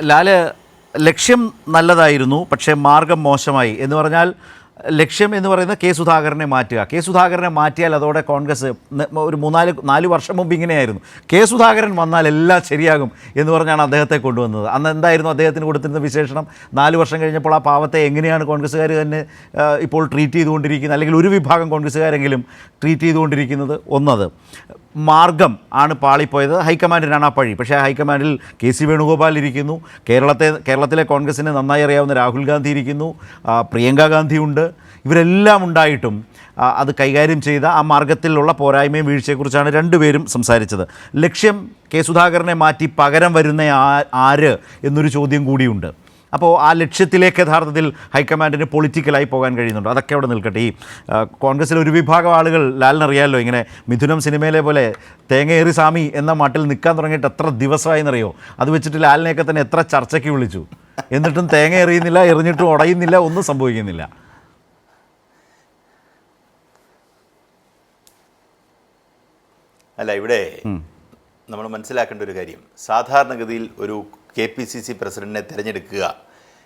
ലാൽ ലക്ഷ്യം നല്ലതായിരുന്നു പക്ഷേ മാർഗം മോശമായി. എന്ന് പറഞ്ഞാൽ ലക്ഷ്യം എന്ന് പറയുന്നത് കെ സുധാകരനെ മാറ്റുക. കെ സുധാകരനെ മാറ്റിയാൽ അതോടെ കോൺഗ്രസ് ഒരു മൂന്നാൽ നാല് വർഷം മുമ്പ് ഇങ്ങനെയായിരുന്നു. കെ സുധാകരൻ വന്നാൽ എല്ലാം ശരിയാകും എന്ന് പറഞ്ഞാണ് അദ്ദേഹത്തെ കൊണ്ടുവന്നത്. അന്ന് എന്തായിരുന്നു അദ്ദേഹത്തിന് കൊടുത്തിരുന്ന വിശേഷണം? നാല് വർഷം കഴിഞ്ഞപ്പോൾ ആ പാവത്തെ എങ്ങനെയാണ് കോൺഗ്രസ്സുകാർ തന്നെ ഇപ്പോൾ ട്രീറ്റ് ചെയ്തുകൊണ്ടിരിക്കുന്നത്? അല്ലെങ്കിൽ ഒരു വിഭാഗം കോൺഗ്രസ്സുകാരെങ്കിലും ട്രീറ്റ് ചെയ്തുകൊണ്ടിരിക്കുന്നത്? ഒന്നത്. മാർഗം ആണ് പാളിപ്പോയത്. ഹൈക്കമാൻഡിനാണ് ആ പഴി. പക്ഷേ ഹൈക്കമാൻഡിൽ കെ സി വേണുഗോപാൽ ഇരിക്കുന്നു. കേരളത്തെ കേരളത്തിലെ കോൺഗ്രസിനെ നന്നായി അറിയാവുന്ന രാഹുൽ ഗാന്ധി ഇരിക്കുന്നു. പ്രിയങ്ക ഗാന്ധി ഉണ്ട്. ഇവരെല്ലാം ഉണ്ടായിട്ടും അത് കൈകാര്യം ചെയ്ത ആ മാർഗത്തിലുള്ള പോരായ്മയും വീഴ്ചയെക്കുറിച്ചാണ് രണ്ടുപേരും സംസാരിച്ചത്. ലക്ഷ്യം കെ സുധാകരനെ മാറ്റി പകരം വരുന്ന ആര് എന്നൊരു ചോദ്യം കൂടിയുണ്ട്. അപ്പോൾ ആ ലക്ഷ്യത്തിലേക്ക് യഥാർത്ഥത്തിൽ ഹൈക്കമാൻഡിന് പൊളിറ്റിക്കലായി പോകാൻ കഴിയുന്നുണ്ട്? അതൊക്കെ അവിടെ നിൽക്കട്ടെ. ഈ കോൺഗ്രസ്സിലെ ഒരു വിഭാഗം ആളുകൾ ലാലിനറിയാമല്ലോ ഇങ്ങനെ മിഥുനം സിനിമയിലെ പോലെ തേങ്ങയേറി സ്വാമി എന്ന മട്ടിൽ നിൽക്കാൻ തുടങ്ങിയിട്ട് എത്ര ദിവസമായെന്നറിയോ? അത് വെച്ചിട്ട് ലാലിനെയൊക്കെ തന്നെ എത്ര ചർച്ചയ്ക്ക് വിളിച്ചു. എന്നിട്ടും തേങ്ങ എറിയുന്നില്ല എറിഞ്ഞിട്ടും ഉടയുന്നില്ല ഒന്നും സംഭവിക്കുന്നില്ല. അല്ല ഇവിടെ നമ്മൾ മനസ്സിലാക്കേണ്ട ഒരു കാര്യം. സാധാരണഗതിയിൽ ഒരു കെ പി സി സി പ്രസിഡന്റിനെ തിരഞ്ഞെടുക്കുക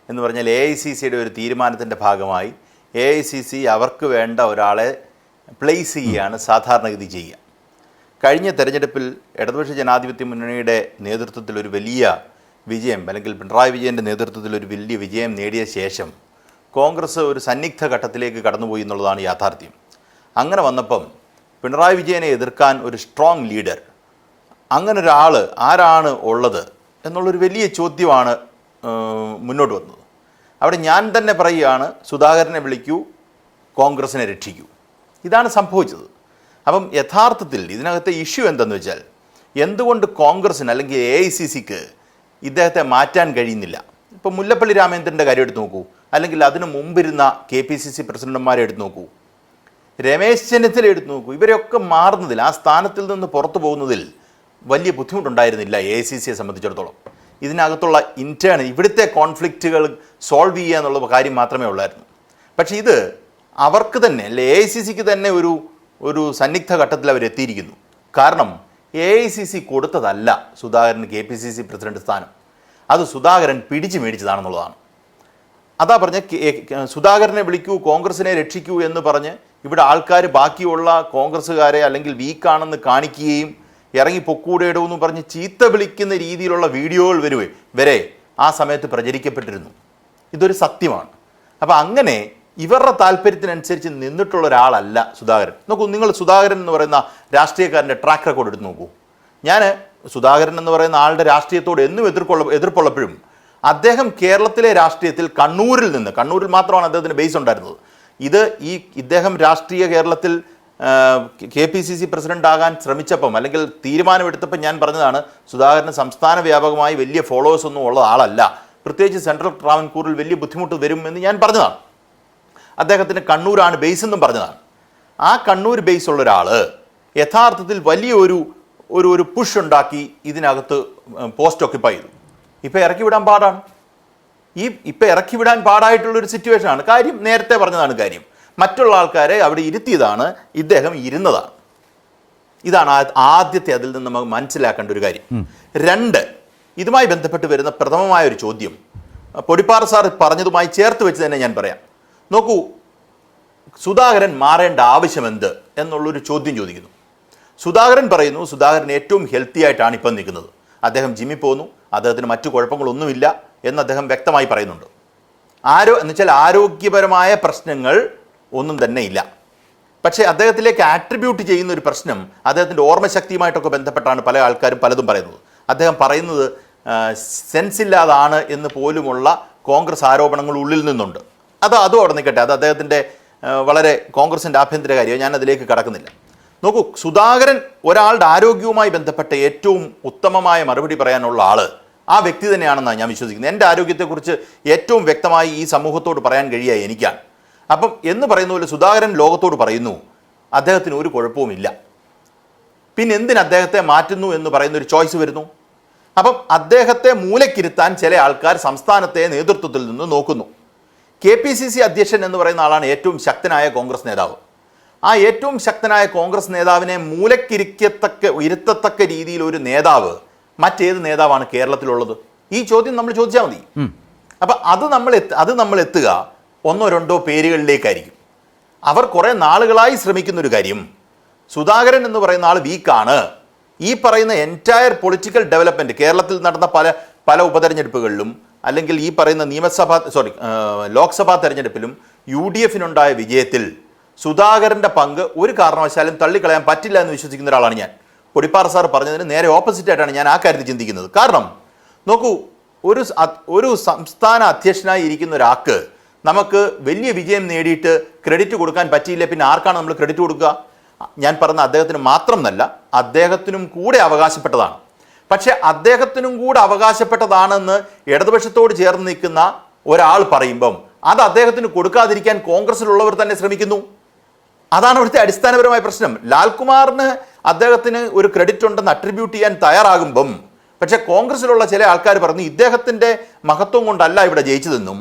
എന്ന് പറഞ്ഞാൽ എ ഐ സി സിയുടെ ഒരു തീരുമാനത്തിന്റെ ഭാഗമായി എ ഐ സി സി അവർക്ക് വേണ്ട ഒരാളെ പ്ലേസ് ചെയ്യുകയാണ് സാധാരണഗതി ചെയ്യുക. കഴിഞ്ഞ തെരഞ്ഞെടുപ്പിൽ ഇടതുപക്ഷ ജനാധിപത്യ മുന്നണിയുടെ നേതൃത്വത്തിൽ ഒരു വലിയ വിജയം അല്ലെങ്കിൽ പിണറായി വിജയന്റെ നേതൃത്വത്തിൽ ഒരു വലിയ വിജയം നേടിയ ശേഷം കോൺഗ്രസ് ഒരു സന്നിഗ്ധ ഘട്ടത്തിലേക്ക് കടന്നുപോയി എന്നുള്ളതാണ് യാഥാർത്ഥ്യം. അങ്ങനെ വന്നപ്പം പിണറായി വിജയനെ എതിർക്കാൻ ഒരു സ്ട്രോങ് ലീഡർ അങ്ങനെ ഒരാൾ ആരാണ് ഉള്ളത് എന്നുള്ളൊരു വലിയ ചോദ്യമാണ് മുന്നോട്ട് വന്നത്. അവിടെ ഞാൻ തന്നെ പറയുകയാണ് സുധാകരനെ വിളിക്കൂ കോൺഗ്രസിനെ രക്ഷിക്കൂ. ഇതാണ് സംഭവിച്ചത്. അപ്പം യഥാർത്ഥത്തിൽ ഇതിനകത്തെ ഇഷ്യൂ എന്തെന്ന് വെച്ചാൽ എന്തുകൊണ്ട് കോൺഗ്രസിന് അല്ലെങ്കിൽ എ ഐ സി സിക്ക് ഇദ്ദേഹത്തെ മാറ്റാൻ കഴിയുന്നില്ല? ഇപ്പം മുല്ലപ്പള്ളി രാമചന്ദ്രന്റെ കാര്യം എടുത്ത് നോക്കൂ. അല്ലെങ്കിൽ അതിനു മുമ്പിരുന്ന കെ പി സി സി പ്രസിഡന്റുമാരെ എടുത്ത് നോക്കൂ. രമേശ് ചെന്നിത്തല എടുത്ത് നോക്കൂ. ഇവരെയൊക്കെ മാറുന്നതിൽ ആ സ്ഥാനത്തിൽ നിന്ന് പുറത്തു പോകുന്നതിൽ വലിയ ബുദ്ധിമുട്ടുണ്ടായിരുന്നില്ല എ ഐ സി സിയെ സംബന്ധിച്ചിടത്തോളം. ഇതിനകത്തുള്ള ഇന്റേൺ ഇവിടുത്തെ കോൺഫ്ലിക്റ്റുകൾ സോൾവ് ചെയ്യുക എന്നുള്ള കാര്യം മാത്രമേ ഉള്ളായിരുന്നു. പക്ഷേ ഇത് അവർക്ക് തന്നെ അല്ലെ എ ഐ സി സിക്ക് തന്നെ ഒരു ഒരു സന്നിഗ്ധ ഘട്ടത്തിൽ അവർ എത്തിയിരിക്കുന്നു. കാരണം A I C C കൊടുത്തതല്ല Sudhakaran K P C C president സ്ഥാനം. അത് സുധാകരൻ പിടിച്ചു മേടിച്ചതാണെന്നുള്ളതാണ്. അതാ പറഞ്ഞ സുധാകരനെ വിളിക്കൂ കോൺഗ്രസിനെ രക്ഷിക്കൂ എന്ന് പറഞ്ഞ് ഇവിടെ ആൾക്കാർ ബാക്കിയുള്ള കോൺഗ്രസ്സുകാരെ അല്ലെങ്കിൽ വീക്കാണെന്ന് കാണിക്കുകയും ഇറങ്ങി പൊക്കൂടേടോ എന്ന് പറഞ്ഞ് ചീത്ത വിളിക്കുന്ന രീതിയിലുള്ള വീഡിയോകൾ വരുവേ വരെ ആ സമയത്ത് പ്രചരിക്കപ്പെട്ടിരുന്നു. ഇതൊരു സത്യമാണ്. അപ്പം അങ്ങനെ ഇവരുടെ താല്പര്യത്തിനനുസരിച്ച് നിന്നിട്ടുള്ള ഒരാളല്ല സുധാകരൻ. നോക്കൂ നിങ്ങൾ സുധാകരൻ എന്ന് പറയുന്ന രാഷ്ട്രീയക്കാരന്റെ ട്രാക്ക് റെക്കോർഡ് എടുത്ത് നോക്കൂ. ഞാൻ സുധാകരൻ എന്ന് പറയുന്ന ആളുടെ രാഷ്ട്രീയത്തോട് എന്നും എതിർക്കൊള്ള എതിർപ്പുള്ളപ്പോഴും അദ്ദേഹം കേരളത്തിലെ രാഷ്ട്രീയത്തിൽ കണ്ണൂരിൽ നിന്ന് കണ്ണൂരിൽ മാത്രമാണ് അദ്ദേഹത്തിന് ബേസ് ഉണ്ടായിരുന്നത്. ഇത് ഈ ഇദ്ദേഹം രാഷ്ട്രീയ കേരളത്തിൽ K P C C president ആകാൻ ശ്രമിച്ചപ്പം അല്ലെങ്കിൽ തീരുമാനമെടുത്തപ്പം ഞാൻ പറഞ്ഞതാണ് സുധാകരന് സംസ്ഥാന വ്യാപകമായി വലിയ ഫോളോവേഴ്സ് ഒന്നും ഉള്ള ആളല്ല. പ്രത്യേകിച്ച് സെൻട്രൽ ട്രാവൻകൂറിൽ വലിയ ബുദ്ധിമുട്ട് വരും എന്ന് ഞാൻ പറഞ്ഞതാണ്. അദ്ദേഹത്തിന് കണ്ണൂരാണ് ബേസ് എന്നും പറഞ്ഞതാണ്. ആ കണ്ണൂർ ബേസ് ഉള്ള ഒരാൾ യഥാർത്ഥത്തിൽ വലിയ ഒരു ഒരു പുഷ് ഉണ്ടാക്കി ഇതിനകത്ത് പോസ്റ്റ് ഓക്യുപ്പൈ ചെയ്തു. ഇപ്പം ഇറക്കി വിടാൻ പാടാണ്. ഈ ഇപ്പോൾ ഇറക്കി വിടാൻ പാടായിട്ടുള്ളൊരു സിറ്റുവേഷനാണ് കാര്യം നേരത്തെ പറഞ്ഞതാണ് കാര്യം. മറ്റുള്ള ആൾക്കാരെ അവിടെ ഇരുത്തിയതാണ് ഇദ്ദേഹം ഇരുന്നതാണ്. ഇതാണ് ആദ്യത്തെ അതിൽ നിന്ന് നമുക്ക് മനസ്സിലാക്കേണ്ട ഒരു കാര്യം. രണ്ട് ഇതുമായി ബന്ധപ്പെട്ട് വരുന്ന പ്രഥമമായ ഒരു ചോദ്യം. പൊടിപ്പാറ സാർ പറഞ്ഞതുമായി ചേർത്ത് വെച്ച് തന്നെ ഞാൻ പറയാം. നോക്കൂ സുധാകരൻ മാറേണ്ട ആവശ്യമെന്ത് എന്നുള്ളൊരു ചോദ്യം ചോദിക്കുന്നു. സുധാകരൻ പറയുന്നു സുധാകരൻ ഏറ്റവും ഹെൽത്തി ആയിട്ടാണ് ഇപ്പം നിൽക്കുന്നത്. അദ്ദേഹം ജിമ്മിൽ പോകുന്നു അദ്ദേഹത്തിന് മറ്റു കുഴപ്പങ്ങളൊന്നുമില്ല എന്ന് അദ്ദേഹം വ്യക്തമായി പറയുന്നുണ്ട്. ആരോ എന്നുവെച്ചാൽ ആരോഗ്യപരമായ പ്രശ്നങ്ങൾ ഒന്നും തന്നെ ഇല്ല. പക്ഷേ അദ്ദേഹത്തിലേക്ക് ആട്രിബ്യൂട്ട് ചെയ്യുന്ന ഒരു പ്രശ്നം അദ്ദേഹത്തിന്റെ ഓർമ്മശക്തിയുമായിട്ടൊക്കെ ബന്ധപ്പെട്ടാണ് പല ആൾക്കാരും പലതും പറയുന്നത്. അദ്ദേഹം പറയുന്നത് സെൻസ് ഇല്ലാതാണ് എന്ന് പോലുമുള്ള കോൺഗ്രസ് ആരോപണങ്ങൾ ഉള്ളിൽ നിന്നുണ്ട്. അത് അതും അവിടെ നിൽക്കട്ടെ. അത് അദ്ദേഹത്തിന്റെ വളരെ കോൺഗ്രസിന്റെ ആഭ്യന്തര കാര്യം ഞാൻ അതിലേക്ക് കടക്കുന്നില്ല. നോക്കൂ സുധാകരൻ ഒരാളുടെ ആരോഗ്യവുമായി ബന്ധപ്പെട്ട ഏറ്റവും ഉത്തമമായ മറുപടി പറയാനുള്ള ആൾ ആ വ്യക്തി തന്നെയാണെന്നാണ് ഞാൻ വിശ്വസിക്കുന്നത്. എന്റെ ആരോഗ്യത്തെക്കുറിച്ച് ഏറ്റവും വ്യക്തമായി ഈ സമൂഹത്തോട് പറയാൻ കഴിയുക എനിക്കാണ്. അപ്പം എന്ന് പറയുന്ന പോലെ സുധാകരൻ ലോകത്തോട് പറയുന്നു അദ്ദേഹത്തിന് ഒരു കുഴപ്പവുമില്ല. പിന്നെ എന്തിന് അദ്ദേഹത്തെ മാറ്റുന്നു എന്ന് പറയുന്ന ഒരു ചോയ്സ് വരുന്നു? അപ്പം അദ്ദേഹത്തെ മൂലക്കിരുത്താൻ ചില ആൾക്കാർ സംസ്ഥാനത്തെ നേതൃത്വത്തിൽ നിന്ന് നോക്കുന്നു. കെ പി സി സി അധ്യക്ഷൻ എന്ന് പറയുന്ന ആളാണ് ഏറ്റവും ശക്തനായ കോൺഗ്രസ് നേതാവ്. ആ ഏറ്റവും ശക്തനായ കോൺഗ്രസ് നേതാവിനെ മൂലക്കിരിക്കത്തക്ക ഇരുത്തത്തക്ക രീതിയിൽ ഒരു നേതാവ് മറ്റേത് നേതാവാണ് കേരളത്തിലുള്ളത്? ഈ ചോദ്യം നമ്മൾ ചോദിച്ചാൽ മതി. അപ്പം അത് നമ്മൾ എത്ത- അത് നമ്മൾ എത്തുക ഒന്നോ രണ്ടോ പേരുകളിലേക്കായിരിക്കും. അവർ കുറേ നാളുകളായി ശ്രമിക്കുന്ന ഒരു കാര്യം. സുധാകരൻ എന്ന് പറയുന്ന ആൾ വീക്കാണ് ഈ പറയുന്ന എന്റയർ പൊളിറ്റിക്കൽ ഡെവലപ്മെന്റ് കേരളത്തിൽ നടന്ന പല പല ഉപതെരഞ്ഞെടുപ്പുകളിലും അല്ലെങ്കിൽ ഈ പറയുന്ന നിയമസഭാ സോറി ലോക്സഭാ തെരഞ്ഞെടുപ്പിലും യു ഡി എഫിനുണ്ടായ വിജയത്തിൽ സുധാകരന്റെ പങ്ക് ഒരു കാരണവശാലും തള്ളിക്കളയാൻ പറ്റില്ല എന്ന് വിശ്വസിക്കുന്ന ഒരാളാണ് ഞാൻ. പൊടിപ്പാറ സാർ പറഞ്ഞതിന് നേരെ ഓപ്പോസിറ്റ് ആയിട്ടാണ് ഞാൻ ആ കാര്യത്തിൽ ചിന്തിക്കുന്നത്. കാരണം നോക്കൂ ഒരു ഒരു സംസ്ഥാന അധ്യക്ഷനായി ഇരിക്കുന്ന ഒരാൾക്ക് നമുക്ക് വലിയ വിജയം നേടിയിട്ട് ക്രെഡിറ്റ് കൊടുക്കാൻ പറ്റിയില്ല പിന്നെ ആർക്കാണ് നമ്മൾ ക്രെഡിറ്റ് കൊടുക്കുക? ഞാൻ പറഞ്ഞ അദ്ദേഹത്തിന് മാത്രമെന്നല്ല അദ്ദേഹത്തിനും കൂടെ അവകാശപ്പെട്ടതാണ്. പക്ഷേ അദ്ദേഹത്തിനും കൂടെ അവകാശപ്പെട്ടതാണെന്ന് ഇടതുപക്ഷത്തോട് ചേർന്ന് നിൽക്കുന്ന ഒരാൾ പറയുമ്പം അത് അദ്ദേഹത്തിന് കൊടുക്കാതിരിക്കാൻ കോൺഗ്രസിലുള്ളവർ തന്നെ ശ്രമിക്കുന്നു. അതാണ് അവിടുത്തെ അടിസ്ഥാനപരമായ പ്രശ്നം. ലാൽകുമാറിന് അദ്ദേഹത്തിന് ഒരു ക്രെഡിറ്റ് ഉണ്ടെന്ന് അട്രിബ്യൂട്ട് ചെയ്യാൻ തയ്യാറാകുമ്പം പക്ഷേ കോൺഗ്രസ്സിലുള്ള ചില ആൾക്കാർ പറഞ്ഞു ഇദ്ദേഹത്തിന്റെ മഹത്വം കൊണ്ടല്ല ഇവിടെ ജയിച്ചതെന്നും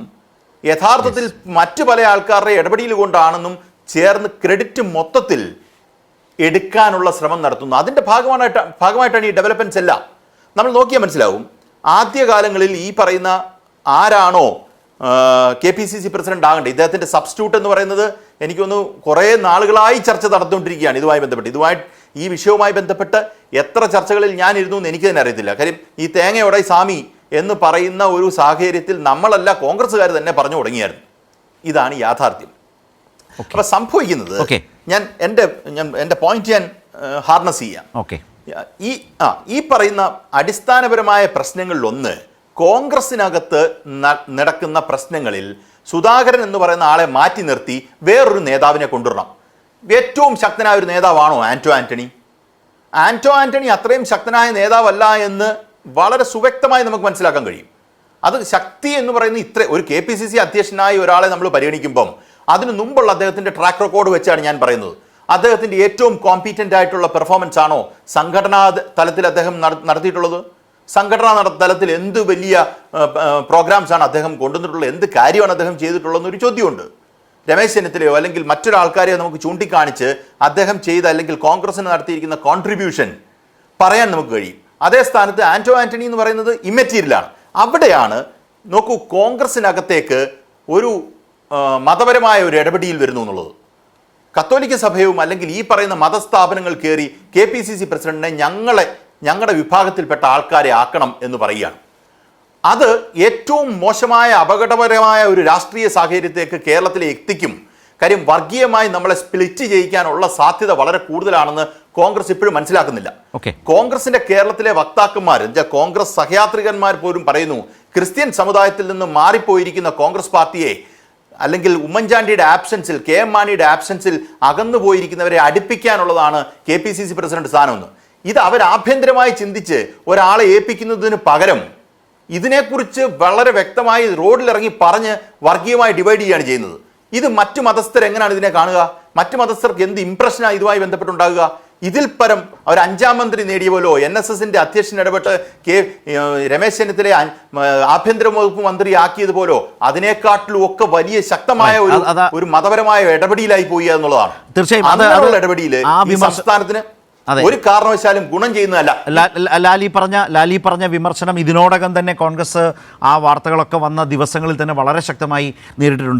യഥാർത്ഥത്തിൽ മറ്റു പല ആൾക്കാരുടെ ഇടപെടൽ കൊണ്ടാണെന്നും ചേർന്ന് ക്രെഡിറ്റ് മൊത്തത്തിൽ എടുക്കാനുള്ള ശ്രമം നടത്തുന്നു. അതിന്റെ ഭാഗമായിട്ട് ഭാഗമായിട്ടാണ് ഈ ഡെവലപ്മെന്റ്സ് എല്ലാം. നമ്മൾ നോക്കിയാൽ മനസ്സിലാവും. ആദ്യകാലങ്ങളിൽ ഈ പറയുന്ന ആരാണോ K P C C president ആകേണ്ടത് ഇദ്ദേഹത്തിന്റെ സബ്സ്റ്റിറ്റ്യൂട്ട് എന്ന് പറയുന്നത് എനിക്കൊന്ന് കുറേ നാളുകളായി ചർച്ച നടന്നുകൊണ്ടിരിക്കുകയാണ് ഇതുമായി ബന്ധപ്പെട്ട്. ഇതുമായി ഈ വിഷയവുമായി ബന്ധപ്പെട്ട് എത്ര ചർച്ചകളിൽ ഞാൻ ഇരുന്നു എന്ന് എനിക്ക് തന്നെ അറിയത്തില്ല. കാര്യം ഈ തേങ്ങയോടെ സ്വാമി എന്ന് പറയുന്ന ഒരു സാഹചര്യത്തിൽ നമ്മളല്ല കോൺഗ്രസ്സുകാർ തന്നെ പറഞ്ഞു തുടങ്ങിയായിരുന്നു. ഇതാണ് യാഥാർത്ഥ്യം. അപ്പൊ സംഭവിക്കുന്നത് ഞാൻ എന്റെ ഞാൻ എന്റെ പോയിന്റ് ഞാൻ ഹാർനസ് ചെയ്യാം. ഓക്കെ. ഈ ആ ഈ പറയുന്ന അടിസ്ഥാനപരമായ പ്രശ്നങ്ങളിൽ ഒന്ന് കോൺഗ്രസിനകത്ത് നടക്കുന്ന പ്രശ്നങ്ങളിൽ സുധാകരൻ എന്ന് പറയുന്ന ആളെ മാറ്റി നിർത്തി വേറൊരു നേതാവിനെ കൊണ്ടുവരണം. ഏറ്റവും ശക്തനായ ഒരു നേതാവാണോ ആന്റോ ആന്റണി? ആന്റോ ആന്റണി അത്രയും ശക്തനായ നേതാവല്ല എന്ന് വളരെ സുവ്യക്തമായി നമുക്ക് മനസ്സിലാക്കാൻ കഴിയും. അത് ശക്തി എന്ന് പറയുന്ന ഇത്ര ഒരു കെ പി സി സി അധ്യക്ഷനായ ഒരാളെ നമ്മൾ പരിഗണിക്കുമ്പം അതിന് മുമ്പുള്ള അദ്ദേഹത്തിന്റെ ട്രാക്ക് റെക്കോർഡ് വെച്ചാണ് ഞാൻ പറയുന്നത്. അദ്ദേഹത്തിന്റെ ഏറ്റവും കോമ്പീറ്റന്റ് ആയിട്ടുള്ള പെർഫോമൻസ് ആണോ സംഘടനാ തലത്തിൽ അദ്ദേഹം നടത്തിയിട്ടുള്ളത്? സംഘടനാ തലത്തിൽ എന്ത് വലിയ പ്രോഗ്രാംസ് ആണ് അദ്ദേഹം കൊണ്ടുവന്നിട്ടുള്ളത്? എന്ത് കാര്യമാണ് അദ്ദേഹം ചെയ്തിട്ടുള്ളതെന്നൊരു ചോദ്യമുണ്ട്. രമേശ് ചെന്നിത്തലയോ അല്ലെങ്കിൽ മറ്റൊരാൾക്കാരെയോ നമുക്ക് ചൂണ്ടിക്കാണിച്ച് അദ്ദേഹം ചെയ്ത അല്ലെങ്കിൽ കോൺഗ്രസിന് നടത്തിയിരിക്കുന്ന കോൺട്രിബ്യൂഷൻ പറയാൻ നമുക്ക് കഴിയും. അതേ സ്ഥാനത്ത് ആന്റോ ആന്റണി എന്ന് പറയുന്നത് ഇമ്മറ്റീരിയലാണ്. അവിടെയാണ് നോക്കൂ കോൺഗ്രസിനകത്തേക്ക് ഒരു മതപരമായ ഒരു ഇടപെടിയിൽ വരുന്നു എന്നുള്ളത്. കത്തോലിക്ക സഭയും അല്ലെങ്കിൽ ഈ പറയുന്ന മതസ്ഥാപനങ്ങൾ കയറി കെ പി സി സി പ്രസിഡന്റിനെ ഞങ്ങളെ ഞങ്ങളുടെ വിഭാഗത്തിൽപ്പെട്ട ആൾക്കാരെ ആക്കണം എന്ന് പറയുകയാണ്. അത് ഏറ്റവും മോശമായ അപകടപരമായ ഒരു രാഷ്ട്രീയ സാഹചര്യത്തേക്ക് കേരളത്തിലെ എത്തിക്കും. കാര്യം വർഗീയമായി നമ്മളെ സ്പ്ലിറ്റ് ചെയ്യിക്കാനുള്ള സാധ്യത വളരെ കൂടുതലാണെന്ന് കോൺഗ്രസ് ഇപ്പോഴും മനസ്സിലാക്കുന്നില്ല. കോൺഗ്രസിന്റെ കേരളത്തിലെ വക്താക്കന്മാർ കോൺഗ്രസ് സഹയാത്രികന്മാർ പോലും പറയുന്നു ക്രിസ്ത്യൻ സമുദായത്തിൽ നിന്ന് മാറിപ്പോയിരിക്കുന്ന കോൺഗ്രസ് പാർട്ടിയെ അല്ലെങ്കിൽ ഉമ്മൻചാണ്ടിയുടെ ആബ്സെൻസിൽ കെ എം മാണിയുടെ ആബ്സെൻസിൽ അകന്നു പോയിരിക്കുന്നവരെ അടുപ്പിക്കാനുള്ളതാണ് K P C C president സ്ഥാനമെന്ന്. ഇത് അവർ ആഭ്യന്തരമായി ചിന്തിച്ച് ഒരാളെ ഏൽപ്പിക്കുന്നതിന് പകരം ഇതിനെക്കുറിച്ച് വളരെ വ്യക്തമായി റോഡിലിറങ്ങി പറഞ്ഞ് വർഗീയമായി ഡിവൈഡ് ചെയ്യുകയാണ് ചെയ്യുന്നത്. ഇത് മറ്റു മതസ്ഥർ എങ്ങനെയാണ് ഇതിനെ കാണുക? മറ്റു മതസ്ഥർക്ക് എന്ത് ഇംപ്രഷനാണ് ഇതുമായി ബന്ധപ്പെട്ടുണ്ടാകുക? ഇതിൽ പരം അവർ അഞ്ചാം മന്ത്രി നേടിയ പോലോ എൻ എസ് എസിന്റെ അധ്യക്ഷൻ ഇടപെട്ട് കെ രമേശ് ചെന്നിത്തലയെ ആഭ്യന്തര വകുപ്പ് മന്ത്രി ആക്കിയതുപോലോ അതിനേക്കാട്ടിലും ഒക്കെ വലിയ ശക്തമായ ഒരു ഒരു മതപരമായ ഇടപെടിയിലായി പോയി എന്നുള്ളതാണ്. തീർച്ചയായും ഇടപെടിയിൽ വിമർശ- സംസ്ഥാനത്തിന് ഒരു കാരണവശാലും ഗുണം ചെയ്യുന്നതല്ല. ലാലി പറഞ്ഞ ലാലി പറഞ്ഞ വിമർശനം ഇതിനോടകം തന്നെ കോൺഗ്രസ് ആ വാർത്തകളൊക്കെ വന്ന ദിവസങ്ങളിൽ തന്നെ വളരെ ശക്തമായി നേരിട്ടിട്ടുണ്ട്.